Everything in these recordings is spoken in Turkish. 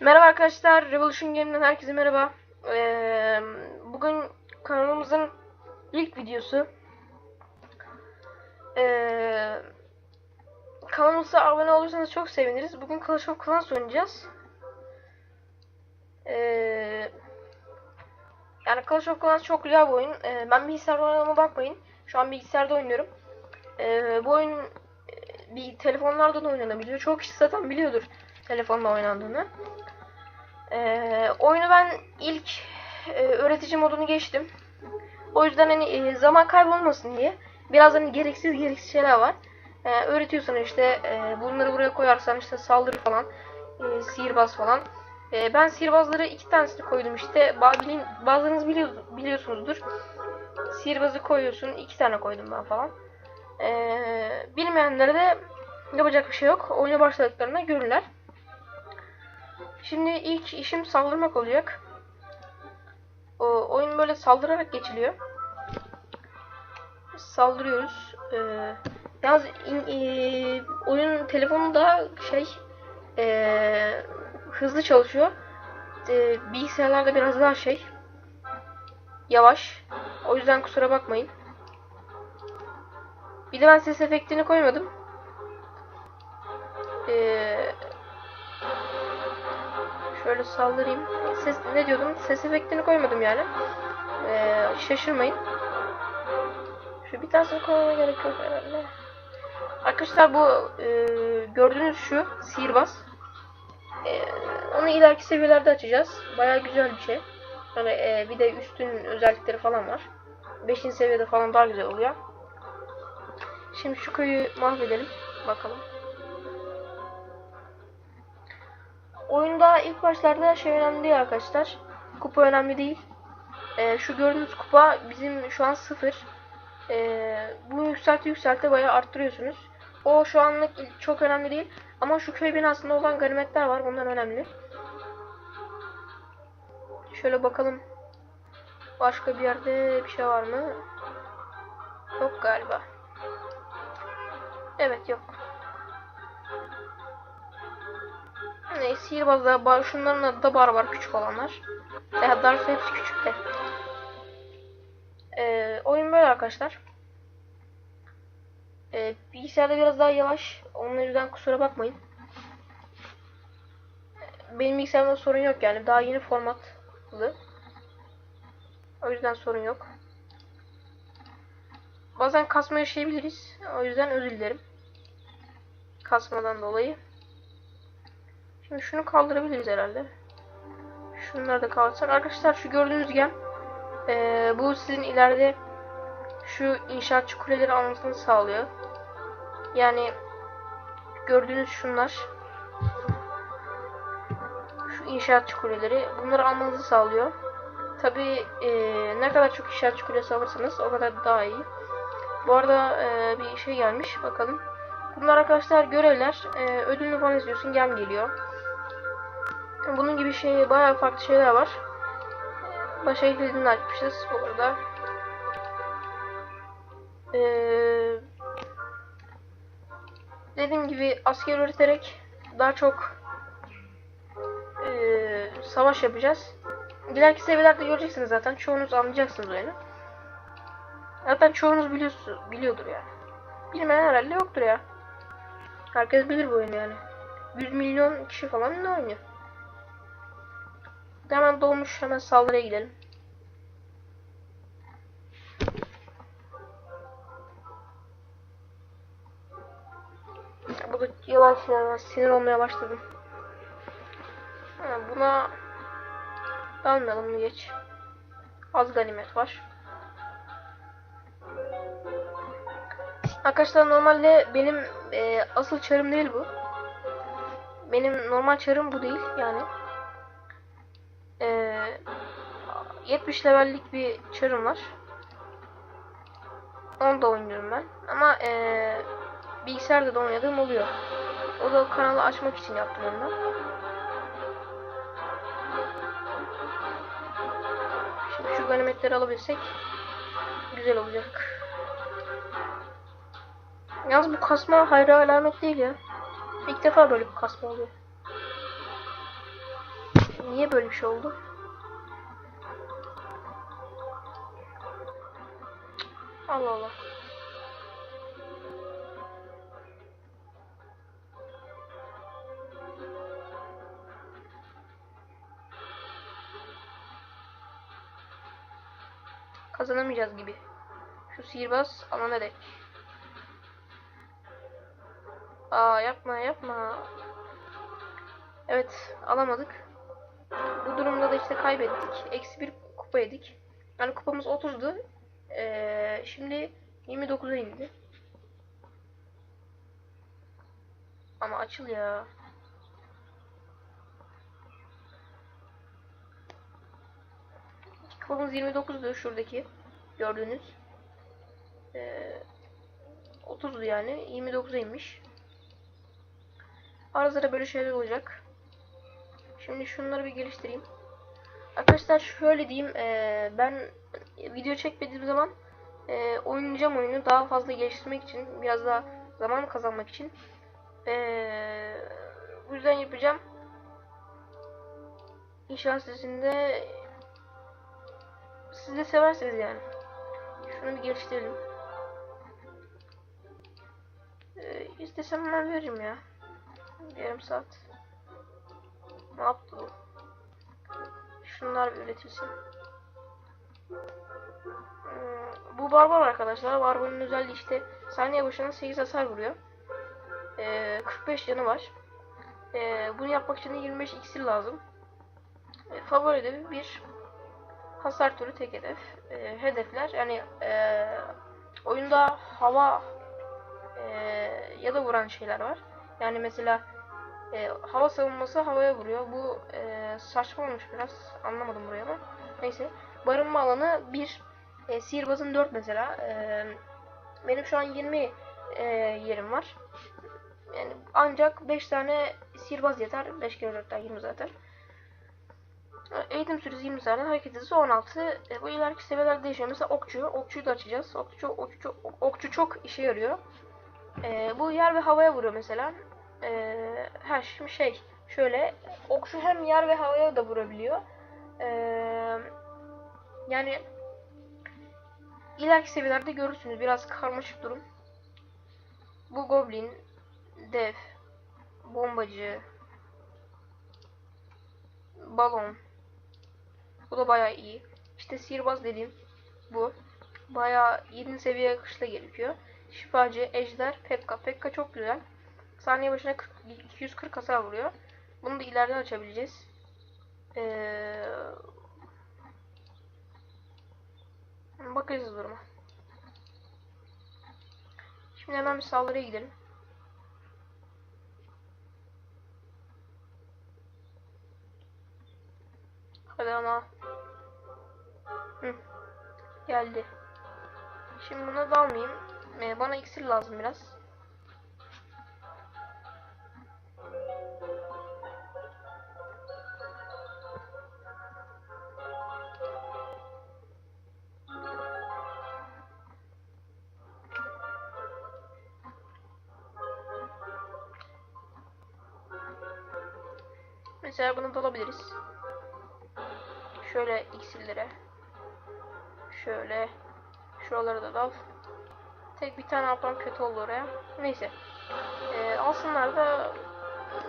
Merhaba arkadaşlar, Revolution Game'den herkese merhaba. Ee, bugün kanalımızın ilk videosu. Ee, kanalımıza abone olursanız çok seviniriz. Bugün Clash of Clans oynayacağız. Ee, yani Clash of Clans çok güzel bir oyun. Ee, ben bilgisayarda oynadığıma bakmayın. Şu an bilgisayarda oynuyorum. Ee, bu oyun bir telefonlarda da oynanabiliyor. Çok kişi zaten biliyordur telefonla oynandığını. Ee, oyunu ben ilk e, öğretici modunu geçtim. O yüzden hani e, zaman kaybolmasın diye biraz hani gereksiz gereksiz şeyler var. Ee, öğretiyorsan işte e, bunları buraya koyarsan işte saldırı falan, e, sihirbaz falan. E, ben sihirbazları iki tanesini koydum işte. Bilin- bazılarınız biliyor, biliyorsunuzdur. Sihirbazı koyuyorsun. iki tane koydum ben falan. Ee, bilmeyenlere de yapacak bir şey yok. Oyuna başladıklarında görürler. Şimdi ilk işim saldırmak olacak. O oyun böyle saldırarak geçiliyor. Saldırıyoruz. Ee, yalnız in- e, oyun telefonu da şey e, hızlı çalışıyor. E, bilgisayarlarda biraz daha şey yavaş. O yüzden kusura bakmayın. Bir de ben ses efektini koymadım. Ee, şöyle saldırayım. Ses ne diyordum? Ses efektini koymadım yani. Ee, şaşırmayın. Şu bir tanesini koymama gerek yok herhalde. Arkadaşlar bu e, gördüğünüz şu sihirbaz. E, onu ileriki seviyelerde açacağız. Baya güzel bir şey. Yani e, bir de üstün özellikleri falan var. 5. seviyede falan daha güzel oluyor. Şimdi şu köyü mahvedelim. Bakalım. Oyunda ilk başlarda şey önemli değil arkadaşlar. Kupa önemli değil. Ee, şu gördüğünüz kupa bizim şu an sıfır. Ee, bunu yükselti yükselti bayağı arttırıyorsunuz. O şu anlık çok önemli değil. Ama şu köy binasında olan ganimetler var. Bunlar önemli. Şöyle bakalım. Başka bir yerde bir şey var mı? Yok galiba. Evet yok. Ne sihirbazlar, bar, şunların adı da barbar küçük olanlar. Daha doğrusu hepsi küçük de. Ee, oyun böyle arkadaşlar. Ee, bilgisayarda biraz daha yavaş. Onun yüzden kusura bakmayın. Benim bilgisayarımda sorun yok yani. Daha yeni formatlı. O yüzden sorun yok. Bazen kasma yaşayabiliriz. O yüzden özür dilerim. Kasmadan dolayı. Şimdi şunu kaldırabiliriz herhalde. Şunları da kaldırsak. Arkadaşlar şu gördüğünüz gem. Ee, bu sizin ileride şu inşaatçı kuleleri almasını sağlıyor. Yani gördüğünüz şunlar. Şu inşaatçı kuleleri. Bunları almanızı sağlıyor. Tabi ne kadar çok inşaatçı kulesi alırsanız o kadar daha iyi. Bu arada e, bir şey gelmiş. Bakalım. Bunlar arkadaşlar görevler. E, ödülünü falan izliyorsun. Gem geliyor. Bunun gibi şey bayağı farklı şeyler var. Başka kilidini açmışız bu arada. Ee, dediğim gibi asker üreterek daha çok e, savaş yapacağız. İleriki seviyelerde göreceksiniz zaten. Çoğunuz anlayacaksınız oyunu. Zaten çoğunuz biliyorsun, biliyordur yani. Bilmeyen herhalde yoktur ya. Herkes bilir bu oyunu yani. 100 milyon kişi falan ne oynuyor? Hemen dolmuş hemen saldırıya gidelim. Bu da yavaş yavaş sinir olmaya başladım. Buna almayalım geç. Az ganimet var. Arkadaşlar normalde benim e, asıl çarım değil bu. Benim normal çarım bu değil yani. E, 70 levellik bir çarım var. Onu da oynuyorum ben. Ama e, bilgisayarda da oynadığım oluyor. O da kanalı açmak için yaptım onu. Şimdi şu ganimetleri alabilsek güzel olacak. Yalnız bu kasma hayra alamet değil ya. İlk defa böyle bir kasma oluyor. Niye böyle bir şey oldu? Allah Allah. Kazanamayacağız gibi. Şu sihirbaz alana dek. Aa yapma yapma. Evet alamadık. Bu durumda da işte kaybettik. Eksi bir kupa yedik. Yani kupamız 30'du. Ee, şimdi 29'a indi. Ama açıl ya. Kupamız 29'du şuradaki. Gördüğünüz. Ee, 30'du yani. 29'a inmiş. Ara böyle şeyler olacak. Şimdi şunları bir geliştireyim. Arkadaşlar şöyle diyeyim. eee, ben video çekmediğim zaman eee, oynayacağım oyunu daha fazla geliştirmek için. Biraz daha zaman kazanmak için. Eee, bu yüzden yapacağım. İnşallah sizin de siz de seversiniz yani. Şunu bir geliştirelim. Eee istesem ben veririm ya. Yarım saat. Ne yaptı bu? Şunlar bir üretilsin. Hmm, bu barbar arkadaşlar. Barbarın özelliği işte saniye başına 8 hasar vuruyor. Ee, 45 canı var. Ee, bunu yapmak için de 25 iksir lazım. Ee, favori hedefi bir hasar türü tek hedef. Ee, hedefler yani ee, oyunda hava ee, ya da vuran şeyler var. Yani mesela e, hava savunması havaya vuruyor. Bu e, saçma olmuş biraz. Anlamadım buraya ama. Neyse. Barınma alanı 1. E, sihirbazın 4 mesela. E, benim şu an 20 e, yerim var. Yani ancak 5 tane sihirbaz yeter. 5 kere 4'ten 20 zaten. Eğitim süresi 20 saniye, hareket hızı 16. E, bu ileriki seviyelerde değişiyor. Mesela okçu, okçuyu da açacağız. Okçu, okçu, okçu çok işe yarıyor. E, bu yer ve havaya vuruyor mesela. Ee, ha şimdi şey şöyle okçu hem yer ve havaya da vurabiliyor. Ee, yani ileriki seviyelerde görürsünüz biraz karmaşık durum. Bu goblin, dev, bombacı, balon. Bu da bayağı iyi. İşte sihirbaz dediğim bu. Bayağı 7 seviye kışla gerekiyor. Şifacı, ejder, pekka. Pekka çok güzel. Saniye başına 40, 240 hasar vuruyor. Bunu da ileride açabileceğiz. Ee, bakacağız duruma. Şimdi hemen bir saldırıya gidelim. Hadi ama. Hı. Geldi. Şimdi buna dalmayayım. Ee, bana iksir lazım biraz. Mesela bunu dalabiliriz. Şöyle iksirlere. Şöyle. Şuraları da dal. Tek bir tane atmam kötü oldu oraya. Neyse. Ee, alsınlar da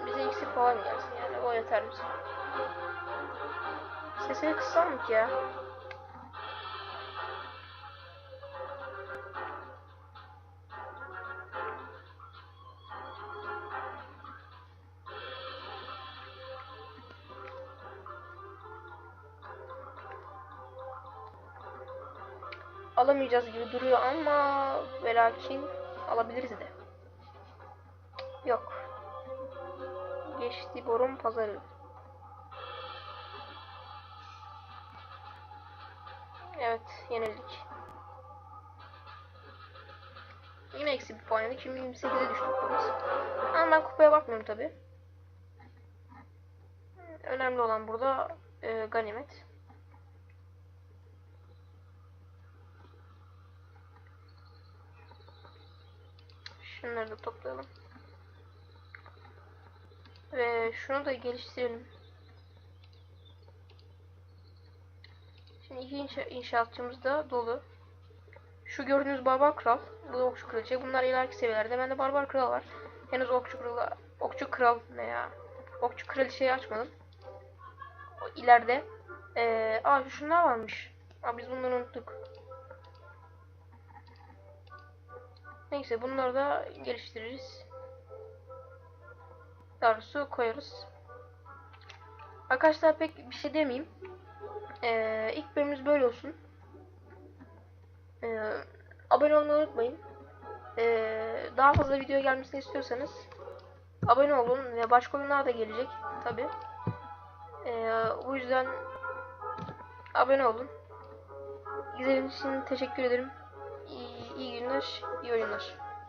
bize iksir falan gelsin yani. O yeter bize. Sesini kıssam mı ki ya? Alamayacağız gibi duruyor ama ve alabiliriz de. Yok. Geçti borun pazarı. Evet yenildik. Yine eksi bir puan yedik. Şimdi 28'e düştük kupamız. Ama ben kupaya bakmıyorum tabi. Önemli olan burada e, ganimet. Şunları da toplayalım. Ve şunu da geliştirelim. Şimdi iki inşa inşaatçımız da dolu. Şu gördüğünüz barbar kral. Bu da okçu kraliçe. Bunlar ileriki seviyelerde. Bende barbar kral var. Henüz okçu kral, okçu kral ne ya? Okçu kraliçeyi açmadım. O ileride. Ee, aa şunlar varmış. Aa, biz bunları unuttuk. Neyse bunları da geliştiririz. Doğrusu koyarız. Arkadaşlar pek bir şey demeyeyim. Ee, ilk bölümümüz böyle olsun. Ee, abone olmayı unutmayın. Ee, daha fazla video gelmesini istiyorsanız abone olun ve başka oyunlar da gelecek tabi. Ee, bu yüzden abone olun. İzlediğiniz için teşekkür ederim. İyi, günler, iyi oyunlar.